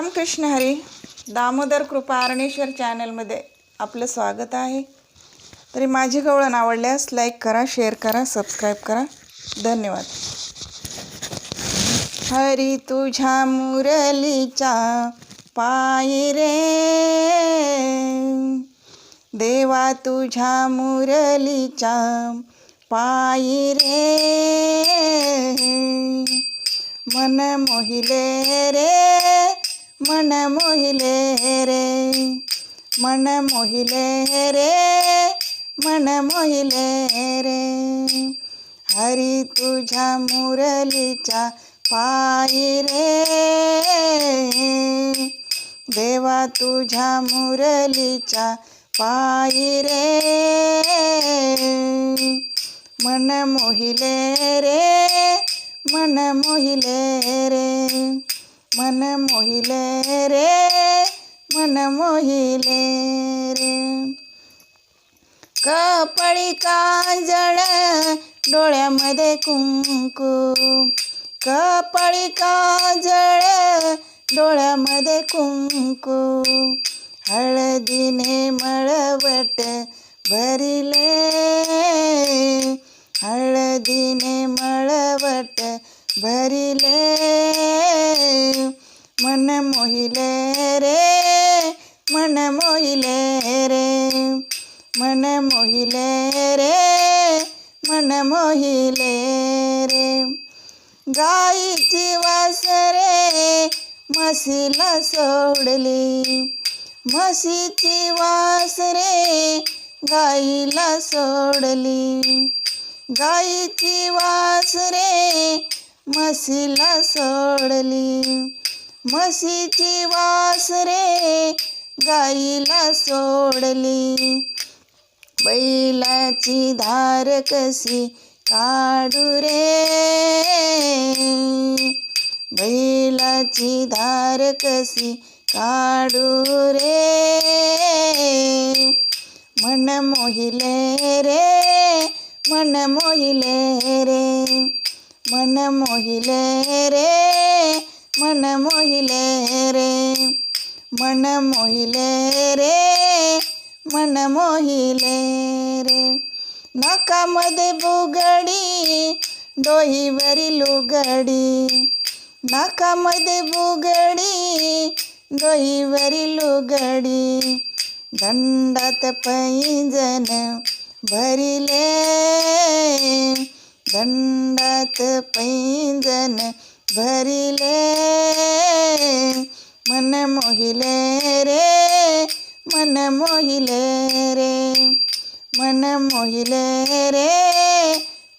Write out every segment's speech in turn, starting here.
रामकृष्ण हरी दामोदर कृपा अरणेश्वर चॅनलमध्ये आपलं स्वागत आहे. तरी माझी गवळण आवडल्यास लाईक करा शेअर करा सबस्क्राईब करा. धन्यवाद. हरी तुझ्या मुरलीच्या पाय रे. देवा तुझ्या मुरलीच्या पायी रे. मन मोहिले रे. मन मोहिले रे मन मोहिले रे मन मोहिले रे. हरी तुझ्या मुरलीच्या पायी रे देवा तुझ्या मुरलीच्या पायी रे. मन मोहिले रे मन मोहिले रे. मन मोहिले रे मन मोहिले रे. कपळी काजळ डोळ्यामध्ये कुंकू. कपळी काजळ डोळ्यामध्ये कुंकू. हळदीने मळवट भरिले. हळदीने मळवट भरिले. मोहिले रे मन मोहिले रे मन मोहिले रे. गाईची वासरे म्हशीला सोडली. म्हशीची वासरे गाईला सोडली. गाईची वासरे म्हशीला सोडली. म्हशीची वासरे गाईला सोडली. बैलाची धार कशी काढू रे? बैलाची धार कशी काढू रे? मन मोहिले रे मन मोहिले रे. मन मोहिले रे मन मोहिले रे. मन मोहिले रे मन मोहिले रे. नाकामध्ये बुगडी डोईवरी लुगडी. नाकामध्ये बुगडी डोईवरी लुगडी. दंडात पैंजन भरिले दंडात पैंजन भरिले. मन मोहिले रे मन मोहिले रे मन मोहिले रे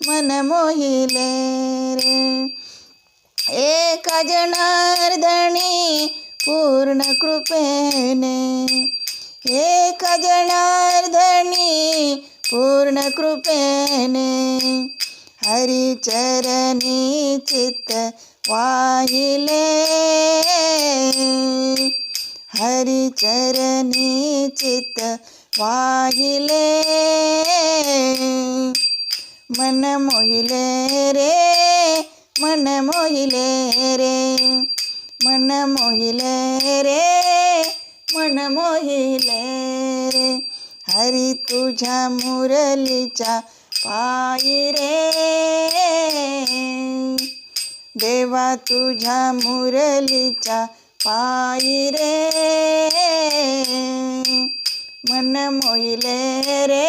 मन मोहिले रे. एका जनार्दनी पूर्ण कृपेने एका जनार्दनी पूर्ण कृपेने हरिचरणी चित्त वाहिले. हरिचरणी चित्त वाहिले. मन मोहिले रे मन मोहिले रे मन मोहिले रे मन मोहिले रे. हरी तुझ्या मुरलीच्या पायी रे. देवा तुझ्या मुरलीच्या पायी रे मन मोहिले रे